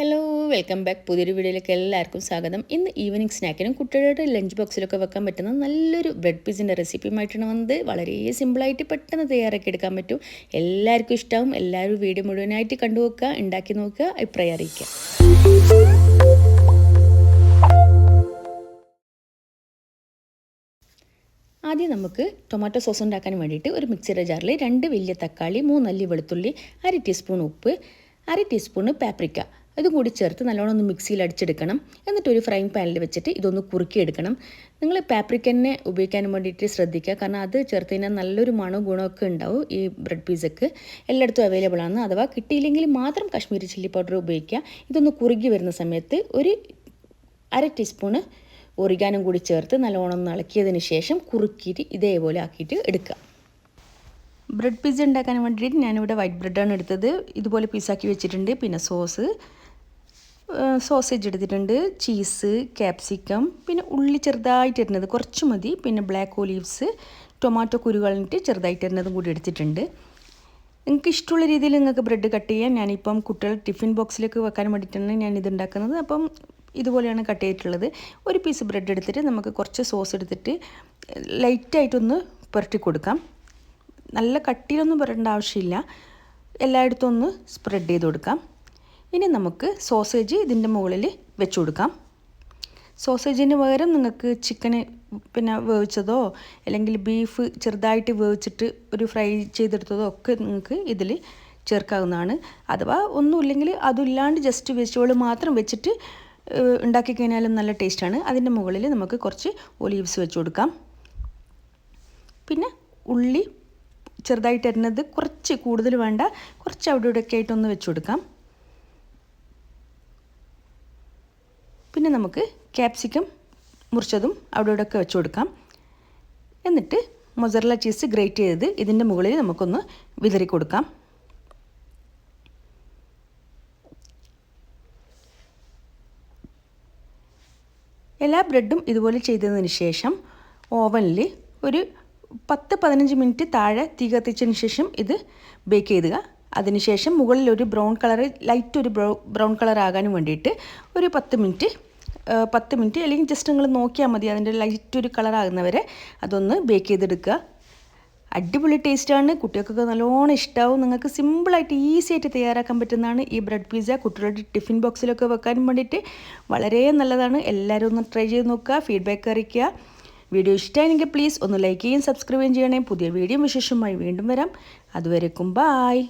Hello welcome back പുതിയൊരു വീഡിയോയിലേക്ക് എല്ലാവർക്കും സ്വാഗതം. ഇന്ന് ഈവനിങ് സ്നാക്കിനും കുട്ടികളുടെ ലഞ്ച് ബോക്സിലൊക്കെ വെക്കാൻ പറ്റുന്ന നല്ലൊരു ബ്രെഡ് പീസിന്റെ റെസിപ്പിയുമായിട്ടാണ് വന്നത്. വളരെ സിമ്പിളായിട്ട് പെട്ടെന്ന് തയ്യാറാക്കി എടുക്കാൻ പറ്റും. എല്ലാവർക്കും ഇഷ്ടമാവും. എല്ലാവരും വീഡിയോ മുഴുവനായിട്ട് കണ്ടു നോക്കുക ഉണ്ടാക്കി നോക്കുക അഭിപ്രായം അറിയിക്കുക. ആദ്യം നമുക്ക് ടൊമാറ്റോ സോസ് ഉണ്ടാക്കാൻ വേണ്ടിയിട്ട് ഒരു മിക്സിയുടെ ജാറിൽ രണ്ട് വലിയ തക്കാളി മൂന്നല്ലി വെളുത്തുള്ളി അര ടീസ്പൂൺ ഉപ്പ് അര ടീസ്പൂണ് പാപ്രിക്ക ഇതും കൂടി ചേർത്ത് നല്ലോണം ഒന്ന് മിക്സിയിൽ അടിച്ചെടുക്കണം. എന്നിട്ട് ഒരു ഫ്രൈ പാനിൽ വെച്ചിട്ട് ഇതൊന്ന് കുറുക്കിയെടുക്കണം. നിങ്ങൾ പാപ്രിക്കനെ ഉപയോഗിക്കാൻ വേണ്ടിയിട്ട് ശ്രദ്ധിക്കുക. കാരണം അത് ചേർത്ത് കഴിഞ്ഞാൽ നല്ലൊരു മണവും ഗുണമൊക്കെ ഉണ്ടാവും ഈ ബ്രെഡ് പീസക്ക് എല്ലായിടത്തും അവൈലബിൾ ആണ്. അഥവാ കിട്ടിയില്ലെങ്കിൽ മാത്രം കാശ്മീരി ചില്ലി പൗഡർ ഉപയോഗിക്കുക. ഇതൊന്ന് കുറുകി വരുന്ന സമയത്ത് ഒരു അര ടീസ്പൂണ് ഒറിഗാനും കൂടി ചേർത്ത് നല്ലോണം ഇളക്കിയതിന് ശേഷം കുറുക്കിയിട്ട് ഇതേപോലെ ആക്കിയിട്ട് എടുക്കുക. ബ്രെഡ് പിസ്സ ഉണ്ടാക്കാൻ വേണ്ടിയിട്ട് ഞാനിവിടെ വൈറ്റ് ബ്രെഡാണ് എടുത്തത്. ഇതുപോലെ പീസാക്കി വെച്ചിട്ടുണ്ട്. പിന്നെ സോസ് സോസേജ് എടുത്തിട്ടുണ്ട്. ചീസ് ക്യാപ്സിക്കം പിന്നെ ഉള്ളി ചെറുതായിട്ട് ഇടുന്നത് കുറച്ച് മതി. പിന്നെ ബ്ലാക്ക് ഒലീവ്സ് ടൊമാറ്റോ കുരുകളിട്ട് ചെറുതായിട്ട് ഇടുന്നതും കൂടി എടുത്തിട്ടുണ്ട്. നിങ്ങൾക്ക് ഇഷ്ടമുള്ള രീതിയിൽ നിങ്ങൾക്ക് ബ്രെഡ് കട്ട് ചെയ്യാം. ഞാനിപ്പം കുട്ടികൾ ടിഫിൻ ബോക്സിലേക്ക് വെക്കാൻ വേണ്ടിയിട്ടാണ് ഞാൻ ഇത് ഉണ്ടാക്കുന്നത്. അപ്പം ഇതുപോലെയാണ് കട്ട് ചെയ്തിട്ടുള്ളത്. ഒരു പീസ് ബ്രെഡ് എടുത്തിട്ട് നമുക്ക് കുറച്ച് സോസ് എടുത്തിട്ട് ലൈറ്റായിട്ടൊന്ന് പുരട്ടി കൊടുക്കാം. നല്ല കട്ടിയിലൊന്നും പുരട്ടേണ്ട ആവശ്യമില്ല. എല്ലായിടത്തും ഒന്ന് സ്പ്രെഡ് ചെയ്ത് കൊടുക്കാം. ഇനി നമുക്ക് സോസേജ് ഇതിന്റെ മുകളിൽ വെച്ച് കൊടുക്കാം. സോസേജിന് പകരം നിങ്ങൾക്ക് ചിക്കന് പിന്നെ വേവിച്ചതോ അല്ലെങ്കിൽ ബീഫ് ചെറുതായിട്ട് വേവിച്ചിട്ട് ഒരു ഫ്രൈ ചെയ്തെടുത്തതോ ഒക്കെ നിങ്ങൾക്ക് ഇതിൽ ചേർക്കാവുന്നതാണ്. അഥവാ ഒന്നുമില്ലെങ്കിൽ അതില്ലാണ്ട് ജസ്റ്റ് വെജിറ്റബിൾ മാത്രം വെച്ചിട്ട് ഉണ്ടാക്കി കഴിഞ്ഞാലും നല്ല ടേസ്റ്റാണ് അതിന്റെ മുകളിൽ നമുക്ക് കുറച്ച് ഒലീവ്സ് വെച്ച് കൊടുക്കാം. പിന്നെ ഉള്ളി ചെറുതായിട്ട് അരിഞ്ഞത് കുറച്ച് കൂടുതൽ വേണ്ട കുറച്ച് അവിടെ ഇവിടെയൊക്കെ ആയിട്ടൊന്ന് വെച്ച് കൊടുക്കാം. പിന്നെ നമുക്ക് ക്യാപ്സിക്കം മുറിച്ചതും അവിടെ ഇവിടെയൊക്കെ വെച്ച് കൊടുക്കാം. എന്നിട്ട് മൊസറല ചീസ് ഗ്രേറ്റ് ചെയ്തത് ഇതിന്റെ മുകളിൽ നമുക്കൊന്ന് വിതറി കൊടുക്കാം. എല്ലാ ബ്രെഡും ഇതുപോലെ ചെയ്തതിന് ശേഷം ഓവനിൽ ഒരു പത്ത് പതിനഞ്ച് മിനിറ്റ് താഴെ തീ കത്തിച്ചതിന് ശേഷം ഇത് ബേക്ക് ചെയ്തുക. അതിനുശേഷം മുകളിൽ ഒരു ബ്രൗൺ കളർ ലൈറ്റ് ഒരു ബ്രൗ ബ്രൗൺ കളർ ആകാനും വേണ്ടിയിട്ട് ഒരു പത്ത് മിനിറ്റ് പത്ത് മിനിറ്റ് അല്ലെങ്കിൽ ജസ്റ്റ് നിങ്ങൾ നോക്കിയാൽ മതി. അതിന്റെ ലൈറ്റ് ഒരു കളർ ആകുന്നവരെ അതൊന്ന് ബേക്ക് ചെയ്തെടുക്കുക. അടിപൊളി ടേസ്റ്റാണ് കുട്ടികൾക്കൊക്കെ നല്ലോണം ഇഷ്ടമാവും നിങ്ങൾക്ക് സിമ്പിളായിട്ട് ഈസി ആയിട്ട് തയ്യാറാക്കാൻ പറ്റുന്നതാണ് ഈ ബ്രെഡ് പിസ്സ കുട്ടികളുടെ ടിഫിൻ ബോക്സിലൊക്കെ വെക്കാൻ വേണ്ടിയിട്ട് വളരെ നല്ലതാണ്. എല്ലാവരും ഒന്ന് ട്രൈ ചെയ്ത് നോക്കുക ഫീഡ്ബാക്ക് അറിയിക്കുക. വീഡിയോ ഇഷ്ടമായെങ്കിൽ പ്ലീസ് ഒന്ന് ലൈക്ക് ചെയ്യുകയും സബ്സ്ക്രൈബ് ചെയ്യുകയും ചെയ്യണേ. പുതിയ വീഡിയോ വിശേഷമായി വീണ്ടും വരാം. അതുവരെക്കും ബായ്